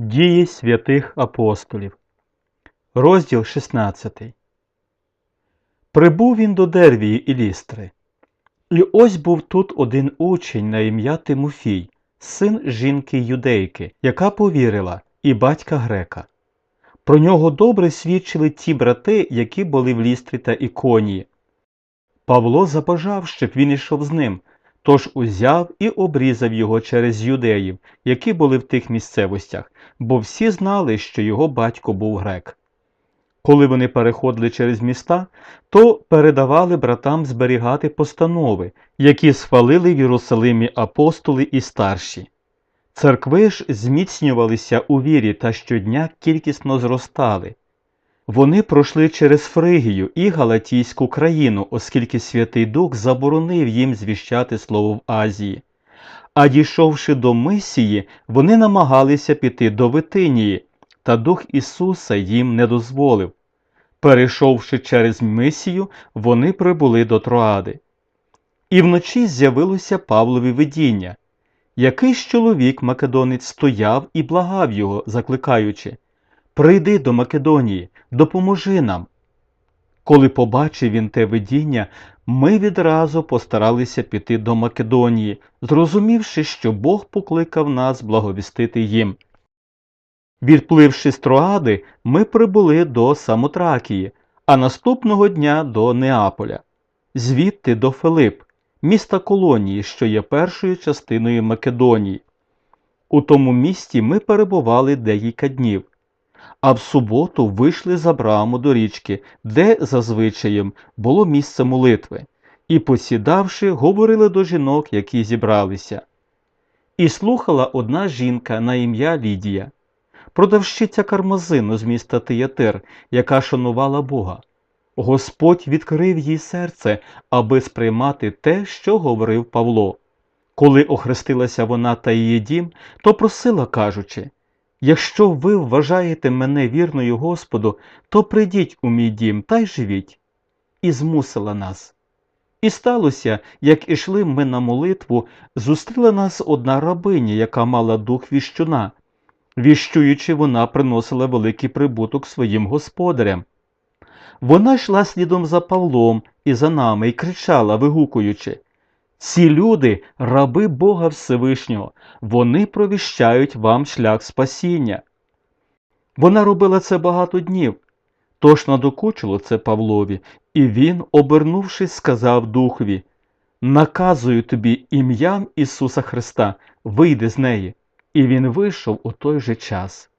Дії святих апостолів. Розділ 16. Прибув він до Дервії і Лістри. І ось був тут один учень на ім'я Тимофій, син жінки юдейки, яка повірила, і батька грека. Про нього добре свідчили ті брати, які були в Лістрі та Іконії. Павло забажав, щоб він ішов з ним, тож узяв і обрізав його через юдеїв, які були в тих місцевостях, бо всі знали, що його батько був грек. Коли вони переходили через міста, то передавали братам зберігати постанови, які схвалили в Єрусалимі апостоли і старші. Церкви ж зміцнювалися у вірі та щодня кількісно зростали. Вони пройшли через Фригію і Галатійську країну, оскільки Святий Дух заборонив їм звіщати слово в Азії. А дійшовши до Мисії, вони намагалися піти до Витинії, та Дух Ісуса їм не дозволив. Перейшовши через Мисію, вони прибули до Троади. І вночі з'явилося Павлові видіння. Якийсь чоловік Македонець стояв і благав його, закликаючи Прийди до Македонії, допоможи нам. Коли побачив він те видіння, ми відразу постаралися піти до Македонії, зрозумівши, що Бог покликав нас благовістити їм. Відпливши з Троади, ми прибули до Самотракії, а наступного дня до Неаполя, звідти до Филип, міста колонії, що є першою частиною Македонії. У тому місті ми перебували декілька днів, а в суботу вийшли за браму до річки, де, за звичаєм, було місце молитви, і, посідавши, говорили до жінок, які зібралися. І слухала одна жінка на ім'я Лідія, продавщиця кармазину з міста Тиятир, яка шанувала Бога. Господь відкрив їй серце, аби сприймати те, що говорив Павло. Коли охрестилася вона та її дім, то просила, кажучи Якщо ви вважаєте мене вірною Господу, то прийдіть у мій дім та й живіть. І змусила нас. І сталося, як ішли ми на молитву, зустріла нас одна рабиня, яка мала дух віщуна. Віщуючи, вона приносила великий прибуток своїм господарям. Вона йшла слідом за Павлом і за нами і кричала, вигукуючи Ці люди раби Бога Всевишнього, вони провіщають вам шлях спасіння. Вона робила це багато днів, тож надокучило це Павлові, і він, обернувшись, сказав Духові Наказую тобі ім'ям Ісуса Христа, вийди з неї. І він вийшов у той же час.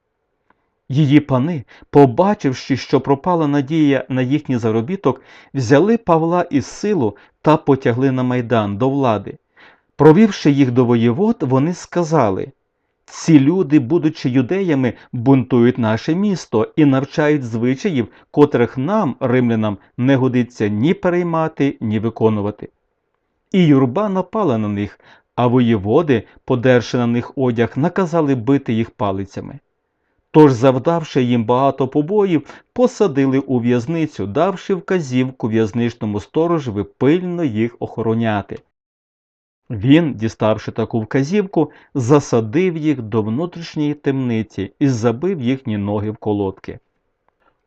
Її пани, побачивши, що пропала надія на їхній заробіток, взяли Павла із силу та потягли на майдан до влади. Провівши їх до воєвод, вони сказали ці люди, будучи юдеями, бунтують наше місто і навчають звичаїв, котрих нам, римлянам, не годиться ні переймати, ні виконувати. І юрба напала на них, а воєводи, подерши на них одяг, наказали бити їх палицями. Тож, завдавши їм багато побоїв, посадили у в'язницю, давши вказівку в'язничному сторожеві пильно їх охороняти. Він, діставши таку вказівку, засадив їх до внутрішньої темниці і забив їхні ноги в колодки.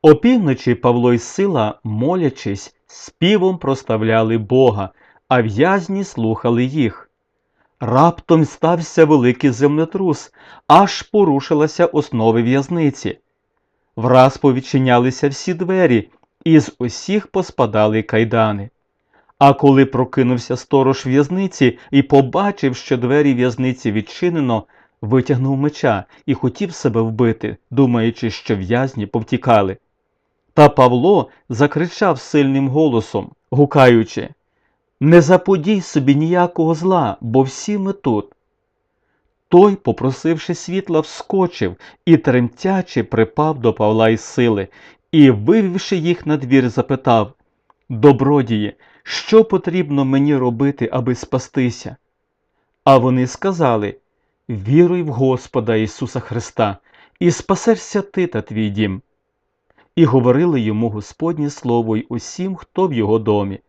Опівночі Павло й сила, молячись, співом проставляли Бога, а в'язні слухали їх. Раптом стався великий землетрус, аж порушилася основи в'язниці. Враз повідчинялися всі двері, і з усіх поспадали кайдани. А коли прокинувся сторож в'язниці і побачив, що двері в'язниці відчинено, витягнув меча і хотів себе вбити, думаючи, що в'язні повтікали. Та Павло закричав сильним голосом, гукаючи Не заподій собі ніякого зла, бо всі ми тут. Той, попросивши світла, вскочив і тремтячи припав до Павла із сили, і, вивівши їх на двір, запитав Добродії, що потрібно мені робити, аби спастися? А вони сказали Віруй в Господа Ісуса Христа, і спасешся ти та твій дім. І говорили йому Господнє Слово й усім, хто в його домі.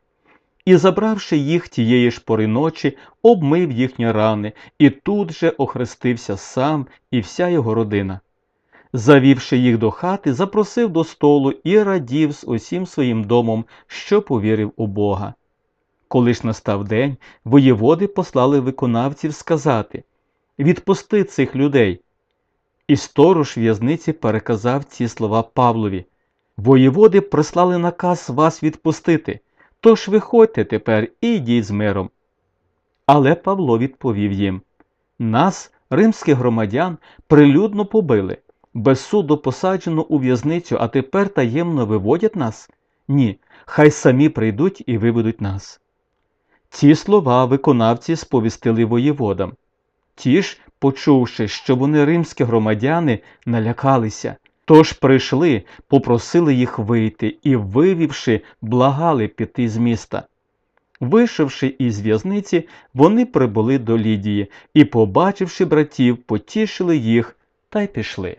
І, забравши їх тієї ж пори ночі, обмив їхні рани, і тут же охрестився сам і вся його родина. завівши їх до хати, запросив до столу і радів з усім своїм домом, що повірив у Бога. Коли ж настав день, воєводи послали виконавців сказати Відпусти цих людей. І сторож в'язниці переказав ці слова Павлові. Воєводи прислали наказ вас відпустити, тож виходьте тепер і йдіть з миром. Але Павло відповів їм Нас, римських громадян, прилюдно побили, без суду посаджено у в'язницю, а тепер таємно виводять нас? Ні, хай самі прийдуть і виведуть нас. Ці слова виконавці сповістили воєводам. Ті ж, почувши, що вони римські громадяни, налякалися, тож прийшли, попросили їх вийти і, вивівши, благали піти з міста. Вийшовши із в'язниці, вони прибули до Лідії і, побачивши братів, потішили їх та й пішли.